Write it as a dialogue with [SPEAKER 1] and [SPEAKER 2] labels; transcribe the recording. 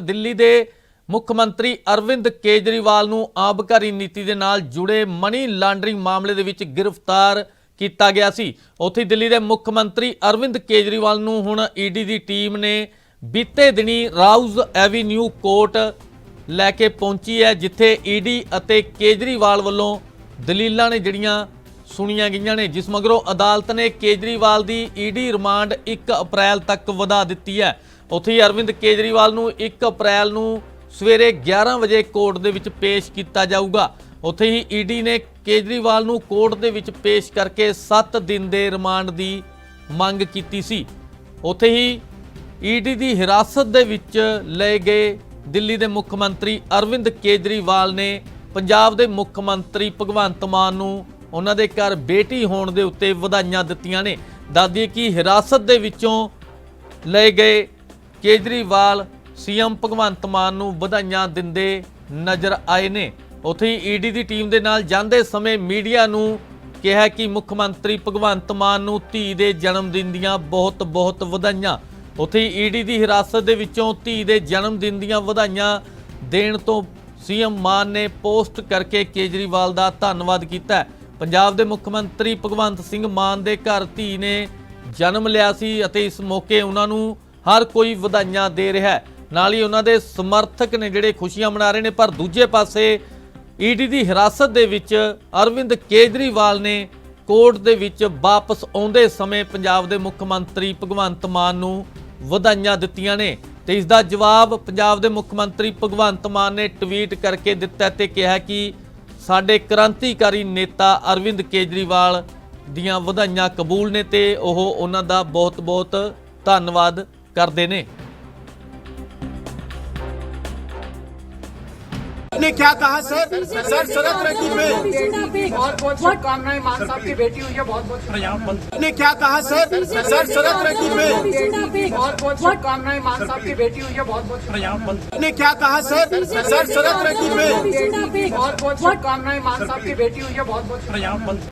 [SPEAKER 1] ਦਿੱਲੀ ਦੇ ਮੁੱਖ ਮੰਤਰੀ ਅਰਵਿੰਦ ਕੇਜਰੀਵਾਲ ਨੂੰ ਆਬਕਾਰੀ ਨੀਤੀ ਦੇ ਨਾਲ ਜੁੜੇ ਮਨੀ ਲਾਂਡਰਿੰਗ ਮਾਮਲੇ ਦੇ ਵਿੱਚ ਗ੍ਰਿਫਤਾਰ ਕੀਤਾ ਗਿਆ ਸੀ। ਉੱਥੇ ਦਿੱਲੀ ਦੇ ਮੁੱਖ ਮੰਤਰੀ ਅਰਵਿੰਦ ਕੇਜਰੀਵਾਲ ਨੂੰ ਹੁਣ ਈਡੀ ਦੀ ਟੀਮ ਨੇ ਬੀਤੇ ਦਿਨੀ ਰਾਊਜ਼ ਐਵੀਨਿਊ ਕੋਰਟ ਲੈ ਕੇ ਪਹੁੰਚੀ ਹੈ, ਜਿੱਥੇ ਈਡੀ ਅਤੇ ਕੇਜਰੀਵਾਲ ਵੱਲੋਂ ਦਲੀਲਾਂ ਨੇ ਜਿਹੜੀਆਂ ਸੁਣੀਆਂ ਗਈਆਂ ਨੇ, ਜਿਸ ਮਗਰੋਂ ਅਦਾਲਤ ਨੇ ਕੇਜਰੀਵਾਲ ਦੀ ਈਡੀ ਰਿਮਾਂਡ 1 ਅਪ੍ਰੈਲ ਤੱਕ ਵਧਾ ਦਿੱਤੀ ਹੈ। ਉੱਥੇ ਹੀ ਅਰਵਿੰਦ ਕੇਜਰੀਵਾਲ ਨੂੰ 1 ਅਪ੍ਰੈਲ ਨੂੰ ਸਵੇਰੇ 11 ਵਜੇ ਕੋਰਟ ਦੇ ਵਿੱਚ ਪੇਸ਼ ਕੀਤਾ ਜਾਊਗਾ। ਉੱਥੇ ਹੀ ਈਡੀ ਨੇ ਕੇਜਰੀਵਾਲ ਨੂੰ ਕੋਰਟ ਦੇ ਵਿੱਚ ਪੇਸ਼ ਕਰਕੇ 7 ਦਿਨ ਦੇ ਰਿਮਾਂਡ ਦੀ ਮੰਗ ਕੀਤੀ ਸੀ। ਉੱਥੇ ਹੀ ਈਡੀ ਦੀ ਹਿਰਾਸਤ ਦੇ ਵਿੱਚ ਲਏ ਗਏ ਦਿੱਲੀ ਦੇ ਮੁੱਖ ਮੰਤਰੀ ਅਰਵਿੰਦ ਕੇਜਰੀਵਾਲ ਨੇ ਪੰਜਾਬ ਦੇ ਮੁੱਖ ਮੰਤਰੀ ਭਗਵੰਤ ਮਾਨ ਨੂੰ ਉਹਨਾਂ ਦੇ ਘਰ ਬੇਟੀ ਹੋਣ ਦੇ ਉੱਤੇ ਵਧਾਈਆਂ ਦਿੱਤੀਆਂ ਨੇ। ਦੱਸਦੀਏ ਕਿ ਹਿਰਾਸਤ ਦੇ ਵਿੱਚੋਂ ਲਏ ਗਏ ਕੇਜਰੀਵਾਲ ਸੀਐਮ ਭਗਵੰਤ ਮਾਨ ਨੂੰ ਵਧਾਈਆਂ ਦਿੰਦੇ ਨਜ਼ਰ ਆਏ ਨੇ। ਉੱਥੇ ਹੀ ਈਡੀ ਦੀ ਟੀਮ ਦੇ ਨਾਲ ਜਾਂਦੇ ਸਮੇਂ ਮੀਡੀਆ ਨੂੰ ਕਿਹਾ ਕਿ ਮੁੱਖ ਮੰਤਰੀ ਭਗਵੰਤ ਮਾਨ ਨੂੰ ਧੀ ਦੇ ਜਨਮ ਦਿਨ ਦੀਆਂ ਬਹੁਤ ਬਹੁਤ ਵਧਾਈਆਂ। ਉੱਥੇ ਹੀ ਈਡੀ ਦੀ ਹਿਰਾਸਤ ਦੇ ਵਿੱਚੋਂ ਧੀ ਦੇ ਜਨਮ ਦਿਨ ਦੀਆਂ ਵਧਾਈਆਂ ਦੇਣ ਤੋਂ ਸੀਐਮ ਮਾਨ ਨੇ ਪੋਸਟ ਕਰਕੇ ਕੇਜਰੀਵਾਲ ਦਾ ਧੰਨਵਾਦ ਕੀਤਾ। ਪੰਜਾਬ ਦੇ ਮੁੱਖ ਮੰਤਰੀ ਭਗਵੰਤ ਸਿੰਘ ਮਾਨ ਦੇ ਘਰ ਧੀ ਨੇ ਜਨਮ ਲਿਆ ਸੀ ਅਤੇ ਇਸ ਮੌਕੇ ਉਹਨਾਂ ਨੂੰ ਹਰ ਕੋਈ ਵਧਾਈਆਂ ਦੇ ਰਿਹਾ ਹੈ। ਨਾਲ ਹੀ ਉਹਨਾਂ ਦੇ ਸਮਰਥਕ ਨੇ ਜਿਹੜੇ ਖੁਸ਼ੀਆਂ ਮਨਾ ਰਹੇ ਨੇ, ਪਰ ਦੂਜੇ ਪਾਸੇ ਈਡੀ ਦੀ ਹਿਰਾਸਤ ਦੇ ਵਿੱਚ ਅਰਵਿੰਦ ਕੇਜਰੀਵਾਲ ਨੇ ਕੋਰਟ ਦੇ ਵਿੱਚ ਵਾਪਸ ਆਉਂਦੇ ਸਮੇਂ ਪੰਜਾਬ ਦੇ ਮੁੱਖ ਮੰਤਰੀ ਭਗਵੰਤ ਮਾਨ ਨੂੰ ਵਧਾਈਆਂ ਦਿੱਤੀਆਂ ਨੇ ਤੇ ਇਸ ਦਾ ਜਵਾਬ ਪੰਜਾਬ ਦੇ ਮੁੱਖ ਮੰਤਰੀ ਭਗਵੰਤ ਮਾਨ ਨੇ ਟਵੀਟ ਕਰਕੇ ਦਿੱਤਾ ਤੇ ਕਿਹਾ ਕਿ ਸਾਡੇ ਕ੍ਰਾਂਤੀਕਾਰੀ ਨੇਤਾ ਅਰਵਿੰਦ ਕੇਜਰੀਵਾਲ ਦੀਆਂ ਵਧਾਈਆਂ ਕਬੂਲ ਨੇ ਤੇ ਉਹ ਉਹਨਾਂ ਦਾ ਬਹੁਤ-ਬਹੁਤ ਧੰਨਵਾਦ ਕਰਦੇ ਨੇ
[SPEAKER 2] ने क्या कहा सर सर सड़क रेड्डी में
[SPEAKER 3] बहुत बहुत शुभकामनाएं मान साहब की बेटी हुई है बहुत बहुत
[SPEAKER 2] ने क्या कहा सर सर सड़क रेड्डी में
[SPEAKER 3] बहुत बहुत शुभकामनाएं मान साहब की बेटी हुई है बहुत बहुत
[SPEAKER 2] ने क्या कहा सर सर सड़क रेड्डी में
[SPEAKER 3] बहुत बहुत शुभकामनाएं मान साहब की बेटी हुई है बहुत बहुत